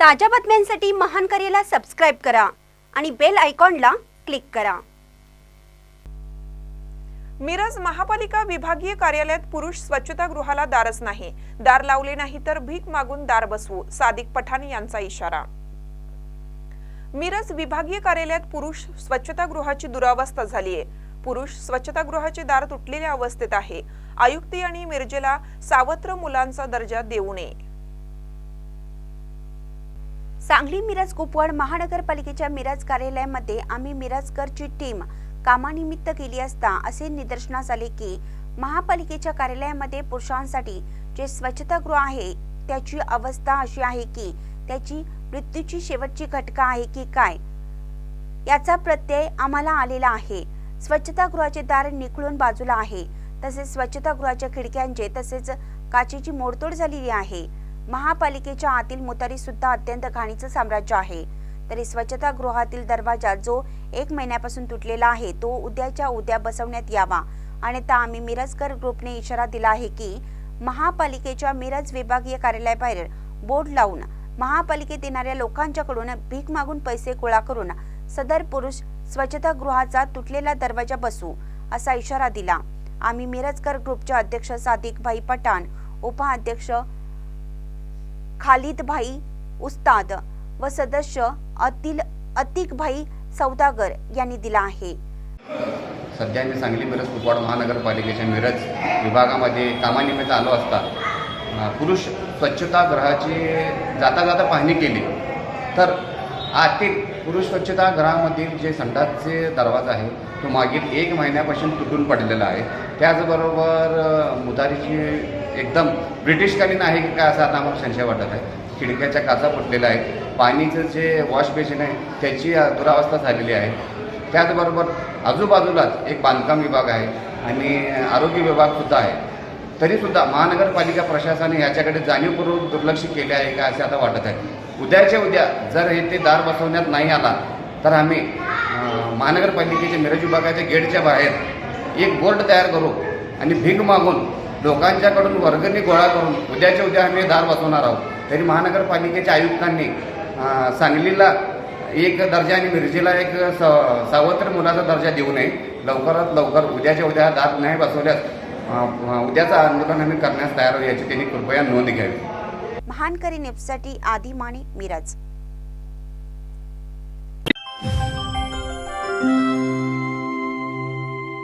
ताज्या बातम्यांसाठी महान करेला सबस्क्राईब करा आणि बेल आयकॉनला क्लिक करा. मिरज महापालिका विभागीय कार्यालयात पुरुष स्वच्छतागृहाला दारच नाही. दार लावले नाही तर भीक मागून दार बसवू सादिक पठाण यांचा इशारा. मिरज विभागीय कार्यालयात पुरुष स्वच्छतागृहाची दुरावस्था झालीय. पुरुष स्वच्छतागृहाचे दार तुटलेल्या अवस्थेत आहे. आयुक्ती आणि मिरजेला सावत्र मुलांचा दर्जा देऊ नये. सांगली मिरज कुपवाड महानगरपालिकेच्या मिरज कार्यालयामध्ये आम्ही मिरजकरची टीम कामानिमित्त केली असता असे निदर्शनास आले की महापालिकेच्या कार्यालयामध्ये पुरुषांसाठी जे स्वच्छतागृह आहे त्याची अवस्था अशी आहे की त्याची मृत्यूची शेवटची घटका आहे की काय? याचा प्रत्यय आम्हाला आलेला आहे. स्वच्छतागृहाचे दार निखळून बाजूला आहे. तसेच स्वच्छतागृहाच्या खिडक्यांचे तसेच काचेची मोडतोड झालेली आहे. महापालिकेच्या आतील मुतारी सुद्धा अत्यंत घाणीचं साम्राज्य आहे. तरी स्वच्छतागृहातील दरवाजा जो एक महिन्यापासून तुटलेला आहे तो उद्याच्या उद्या बसवण्यात यावा. आणि आता आम्ही मिरजकर ग्रुपने इशारा दिला आहे की महापालिकेच्या मिरज विभागीय कार्यालयाबाहेर बोर्ड लावून महापालिकेत येणाऱ्या लोकांच्याकडून भीक मागून पैसे गोळा करून सदर पुरुष स्वच्छतागृहाचा तुटलेला दरवाजा बसू असा इशारा दिला. आम्ही मिरजकर ग्रुपचे अध्यक्ष सादिक भाई पठाण उपाध्यक्ष खालिद भाई उस्ताद व सदस्य अतिल अतिक भाई सौदागर यांनी दिला आहे. सध्या मी सांगली मिरज कुपवाड महानगरपालिकेच्या मिरज विभागामध्ये कामानिमित्त आलो असता पुरुष स्वच्छतागृहाची जाता जाता पाहणी केली. तर आतील पुरुष स्वच्छतागृहामधील जे संडासचे दरवाजा आहे तो मागील एक महिन्यापासून तुटून पडलेला आहे. त्याचबरोबर मुदारीची एकदम ब्रिटिशकालीन आहे की काय असं आता आम्हाला संशय वाटत आहे. खिडक्याच्या काचा फुटलेल्या आहेत. पाणीचं जे वॉश बेसिन आहे त्याची दुरावस्था झालेली आहे. त्याचबरोबर आजूबाजूलाच एक बांधकाम विभाग आहे आणि आरोग्य विभागसुद्धा आहे. तरीसुद्धा महानगरपालिका प्रशासनाने ह्याच्याकडे जाणीवपूर्वक दुर्लक्ष केले आहे का असे आता वाटत आहे. उद्याच्या उद्या जर हे ते दार बसवण्यात नाही आला तर आम्ही महानगरपालिकेच्या मिरज विभागाच्या गेटच्या बाहेर एक बोर्ड तयार करू आणि भीक मागून लोकांच्याकडून वर्गणी गोळा करून उद्याच्या उद्या आम्ही दार बसवणार आहोत. तरी महानगरपालिकेच्या आयुक्तांनी सांगलीला एक दर्जा आणि मिरजेला एक स सावत्र मुलाचा दर्जा देऊ नये. लवकरात लवकर उद्याच्या उद्या दार नाही बसवल्यास उद्याचं आंदोलन आम्ही करण्यास तयार याची त्यांनी कृपया नोंद घ्यावी. महानकरी नेपसाठी आदी माने मिरज.